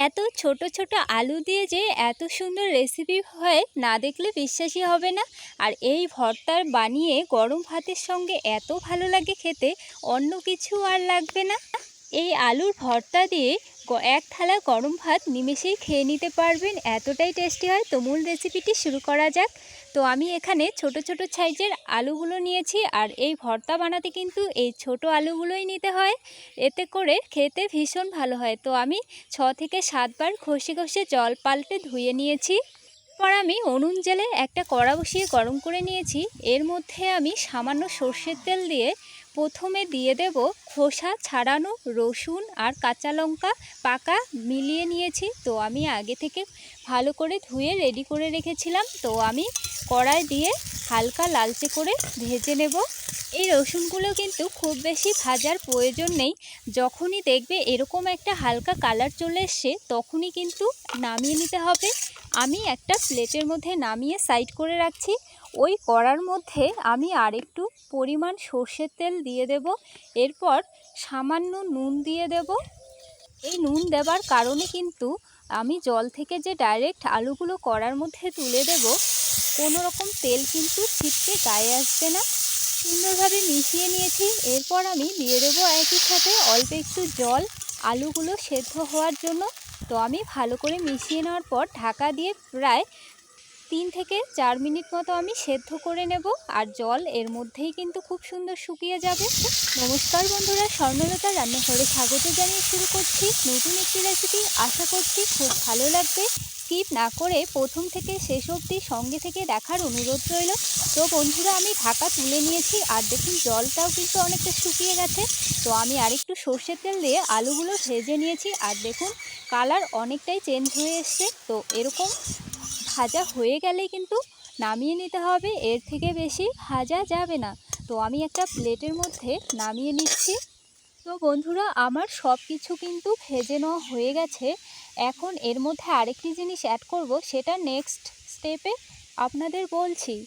এত ছোট ছোট আলু দিয়ে যে এত সুন্দর রেসিপি হয়, না দেখলে বিশ্বাসই হবে না। আর এই ভর্তার বানিয়ে গরম ভাতের সঙ্গে এত ভালো লাগে খেতে, অন্য কিছু আর লাগবে না। এই আলুর ভর্তা দিয়ে এক থালা গরম ভাত নিমেষেই খেয়ে নিতে পারবেন। এতটাই টেস্টি হয়। তো মূল রেসিপিটি শুরু করা যাক। তো আমি এখানে ছোট ছোট সাইজের আলুগুলো নিয়েছি আর এই ভর্তা বানাতে কিন্তু এই ছোট আলুগুলোই নিতে হয়। এতে করে খেতে ভীষণ ভালো হয়। তো আমি ছ থেকে সাতবার ঘষে ঘষে জল পাল্টে ধুয়ে নিয়েছি। পর আমি উনুন জেলে একটা কড়া বসিয়ে গরম করে নিয়েছি। এর মধ্যে আমি সামান্য সর্ষের তেল দিয়ে প্রথমে দিয়ে দেব খোসা, ছাড়ানো রসুন আর কাঁচা লঙ্কা পাকা মিলিয়ে নিয়েছি। তো আমি আগে থেকে ভালো করে ধুয়ে রেডি করে রেখেছিলাম। তো আমি কড়াই দিয়ে হালকা লালচে করে ভেজে নেব। এই রসুনগুলো কিন্তু খুব বেশি ভাজার প্রয়োজন নেই। যখনই দেখবে এরকম একটা হালকা কালার চলে এসছে, তখনই কিন্তু নামিয়ে নিতে হবে। আমি একটা প্লেটের মধ্যে নামিয়ে সাইড করে রাখছি। ওই কড়ার মধ্যে আমি আরেকটু পরিমাণ সর্ষের তেল দিয়ে দেব। এরপর সামান্য নুন দিয়ে দেব। এই নুন দেবার কারণে কিন্তু আমি জল থেকে যে ডাইরেক্ট আলুগুলো কড়ার মধ্যে তুলে দেব, কোনো রকম তেল কিন্তু ছিটকে গায়ে আসবে না। সুন্দরভাবে মিশিয়ে নিয়েছি। এরপর আমি দিয়ে দেবো একই সাথে অল্প একটু জল। আলুগুলো সেদ্ধ হওয়ার জন্য। তো আমি ভালো করে মিশিয়ে নেওয়ার পর ঢাকা দিয়ে প্রায় তিন থেকে চার মিনিট মতো আমি সেদ্ধ করে নেব। আর জল এর মধ্যেই কিন্তু খুব সুন্দর শুকিয়ে যাবে। নমস্কার বন্ধুরা, স্বর্ণলতা রান্নাঘরে স্বাগত জানিয়ে শুরু করছি। নতুন একটি রেসিপি আশা করছি খুব ভালো লাগবে। স্কিপ না করে প্রথম থেকে শেষ অবধি সঙ্গে থেকে দেখার অনুরোধ রইল। তো বন্ধুরা, আমি ঢাকা তুলে নিয়েছি আর দেখুন, জলটাও কিন্তু অনেকটা শুকিয়ে গেছে। তো আমি আরেকটু সর্ষের তেল দিয়ে আলুগুলো ভেজে নিয়েছি আর দেখুন, কালার অনেকটাই চেঞ্জ হয়ে এসছে। তো এরকম ভাজা হয়ে গেলেই কিন্তু নামিয়ে নিতে হবে, এর থেকে বেশি ভাজা যাবে না। তো আমি একটা প্লেটের মধ্যে নামিয়ে নিচ্ছি। তো বন্ধুরা, আমার সব কিছু কিন্তু ভেজে নেওয়া হয়ে গেছে। এখন এর মধ্যে আরেকটি জিনিস অ্যাড করব, সেটা নেক্সট স্টেপে আপনাদের বলছি।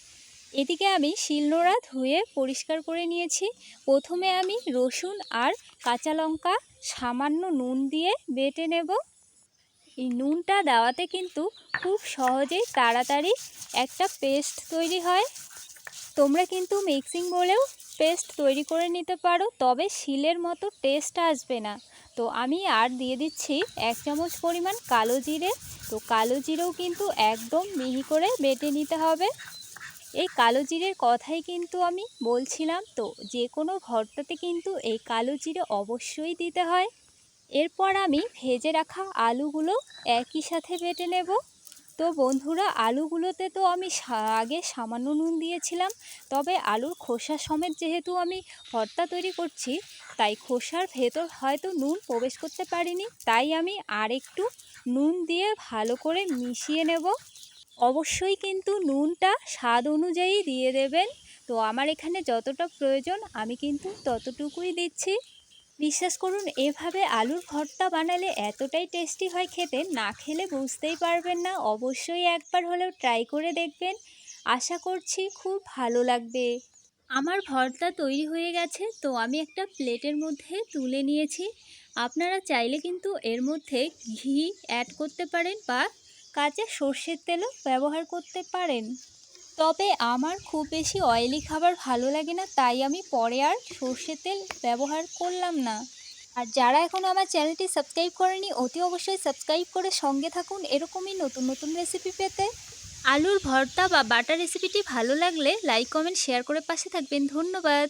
এদিকে আমি শিলনোড়া ধুয়ে পরিষ্কার করে নিয়েছি। প্রথমে আমি রসুন আর কাঁচা লঙ্কা সামান্য নুন দিয়ে বেটে নেব। এই নুনটা দেওয়াতে কিন্তু খুব সহজেই তাড়াতাড়ি একটা পেস্ট তৈরি হয়। তোমরা কিন্তু মিক্সিং বলেও পেস্ট তৈরি করে নিতে পারো, তবে শিলের মতো টেস্ট আসবে না। তো আমি আর দিয়ে দিচ্ছি এক চামচ পরিমাণ কালো জিরে। তো কালো জিরেও কিন্তু একদম মিহি করে বেটে নিতে হবে। এই কালো জিরের কথাই কিন্তু আমি বলছিলাম, তো যে কোনো ঘরটাতে কিন্তু এই কালো জিরে অবশ্যই দিতে হয়। এরপর আমি ভেজে রাখা আলুগুলো একই সাথে বেটে নেব। তো বন্ধুরা, আলুগুলোতে তো আমি আগে সামান্য নুন দিয়েছিলাম। তবে আলুর খোসা সমেত যেহেতু আমি ভর্তা তৈরি করছি, তাই খোসার ভেতর হয়তো নুন প্রবেশ করতে পারিনি। তাই আমি আরেকটু নুন দিয়ে ভালো করে মিশিয়ে নেব। অবশ্যই কিন্তু নুনটা স্বাদ অনুযায়ী দিয়ে দেবেন। তো আমার এখানে যতটা প্রয়োজন, আমি কিন্তু ততটুকুই দিচ্ছি। বিশ্বাস করুন, এভাবে আলুর ভর্তা বানালে এতটাই টেস্টি হয় খেতে, না খেলে বুঝতেই পারবেন না। অবশ্যই একবার হলেও ট্রাই করে দেখবেন। আশা করছি খুব ভালো লাগবে। আমার ভর্তা তৈরি হয়ে গেছে, তো আমি একটা প্লেটের মধ্যে তুলে নিয়েছি। আপনারা চাইলে কিন্তু এর মধ্যে ঘি অ্যাড করতে পারেন বা কাঁচা সর্ষের তেলও ব্যবহার করতে পারেন। তবে আমার খুব বেশি অয়েলি খাবার ভালো লাগে না, তাই আমি পরে আর সর্ষের তেল ব্যবহার করলাম না। আর যারা এখনও আমার চ্যানেলটি সাবস্ক্রাইব করেনি, অতি অবশ্যই সাবস্ক্রাইব করে সঙ্গে থাকুন এরকমই নতুন নতুন রেসিপি পেতে। আলুর ভর্তা বা বাটার রেসিপিটি ভালো লাগলে লাইক কমেন্ট শেয়ার করে পাশে থাকবেন। ধন্যবাদ।